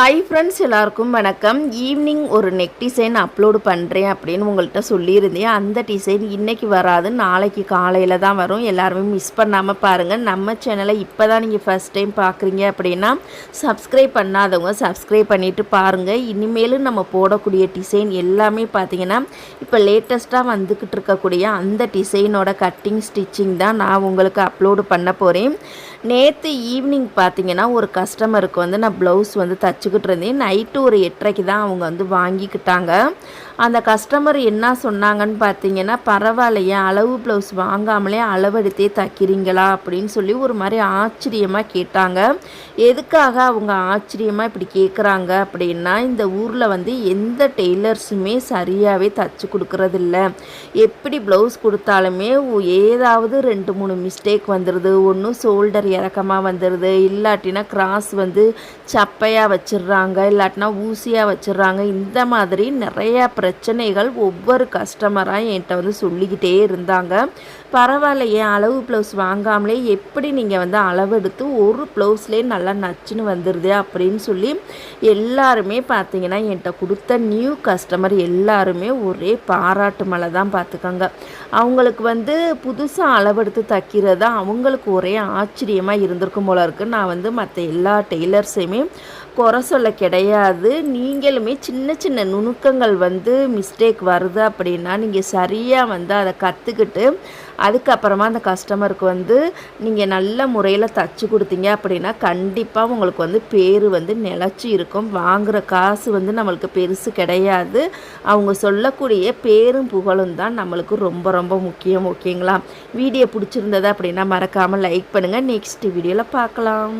Hi friends எல்லாருக்கும் வணக்கம். Evening ஒரு நெக் டிசைன் அப்லோடு பண்ணுறேன் அப்படின்னு உங்கள்கிட்ட சொல்லியிருந்தேன். அந்த டிசைன் இன்றைக்கி வராது. நாளைக்கு காலையில் தான் வரும். எல்லாருமே மிஸ் பண்ணாமல் பாருங்கள் நம்ம சேனலை இப்போ தான் நீங்கள் ஃபஸ்ட் டைம் பார்க்குறீங்க அப்படின்னா சப்ஸ்கிரைப் பண்ணாதவங்க சப்ஸ்கிரைப் பண்ணிவிட்டு பாருங்கள் இனிமேலும் நம்ம போடக்கூடிய டிசைன் எல்லாமே பார்த்தீங்கன்னா இப்போ லேட்டஸ்ட்டாக வந்துக்கிட்டு இருக்கக்கூடிய அந்த டிசைனோட கட்டிங் ஸ்டிச்சிங் தான் நான் உங்களுக்கு அப்லோடு பண்ண போகிறேன் நேற்று ஈவினிங் பார்த்தீங்கன்னா ஒரு கஸ்டமருக்கு வந்து நான் ப்ளவுஸ் வந்து வச்சுக்கிட்டு இருந்தேன் நைட்டு ஒரு எட்டரைக்கு தான் அவங்க வந்து வாங்கிக்கிட்டாங்க. அந்த கஸ்டமர் என்ன சொன்னாங்கன்னு பார்த்தீங்கன்னா பரவாயில்லையே அளவு ப்ளவுஸ் வாங்காமலே அளவெடுத்தே தைக்கிறீங்களா? அப்படின்னு சொல்லி ஒரு மாதிரி ஆச்சரியமாக கேட்டாங்க. எதுக்காக அவங்க ஆச்சரியமாக இப்படி கேட்குறாங்க அப்படின்னா இந்த ஊரில் வந்து எந்த டெய்லர்ஸுமே சரியாகவே தச்சு கொடுக்குறதில்ல. எப்படி ப்ளவுஸ் கொடுத்தாலுமே ஏதாவது ரெண்டு மூணு மிஸ்டேக் வந்துடுது ஒன்று ஷோல்டர் இறக்கமாக வந்துடுது இல்லாட்டினா கிராஸ் வந்து சப்பையாக வச்சிடுறாங்க இல்லாட்டினா ஊசியாக வச்சிடுறாங்க. இந்த மாதிரி நிறையா பிரச்சனைகள் ஒவ்வொரு கஸ்டமராக என்கிட்ட வந்து சொல்லிக்கிட்டே இருந்தாங்க. பரவாயில்ல ஏன் அளவு ப்ளவுஸ் வாங்காமலே எப்படி நீங்கள் வந்து அளவெடுத்து ஒரு ப்ளவுஸ்லேயே நல்லா நச்சுன்னு வந்துடுது அப்படின்னு சொல்லி எல்லாருமே பார்த்தீங்கன்னா என்கிட்ட கொடுத்த நியூ கஸ்டமர் எல்லாருமே ஒரே பாராட்டு மலை தான் பார்த்துக்கோங்க. அவங்களுக்கு வந்து புதுசாக அளவெடுத்து தைக்கிறது அவங்களுக்கு ஒரே ஆச்சரியமாக இருந்திருக்கும் போல இருக்குது நான் வந்து மற்ற எல்லா டெய்லர்ஸையுமே குறை சொல்ல கிடையாது. நீங்களுமே சின்ன சின்ன நுணுக்கங்கள் வந்து மிஸ்டேக் வருது அப்படின்னா நீங்கள் சரியாக வந்து அதை கற்றுக்கிட்டு அதுக்கப்புறமா அந்த கஸ்டமருக்கு வந்து நீங்கள் நல்ல முறையில் தச்சு கொடுத்தீங்க அப்படின்னா கண்டிப்பாக உங்களுக்கு வந்து பேர் வந்து நிலச்சி இருக்கும். வாங்குகிற காசு வந்து நம்மளுக்கு பெருசு கிடையாது. அவங்க சொல்லக்கூடிய பேரும் புகழும் தான் நம்மளுக்கு ரொம்ப ரொம்ப முக்கியம் ஓகேங்களா? வீடியோ பிடிச்சிருந்தது அப்படின்னா மறக்காமல் லைக் பண்ணுங்கள் நெக்ஸ்ட் வீடியோவில் பார்க்கலாம்.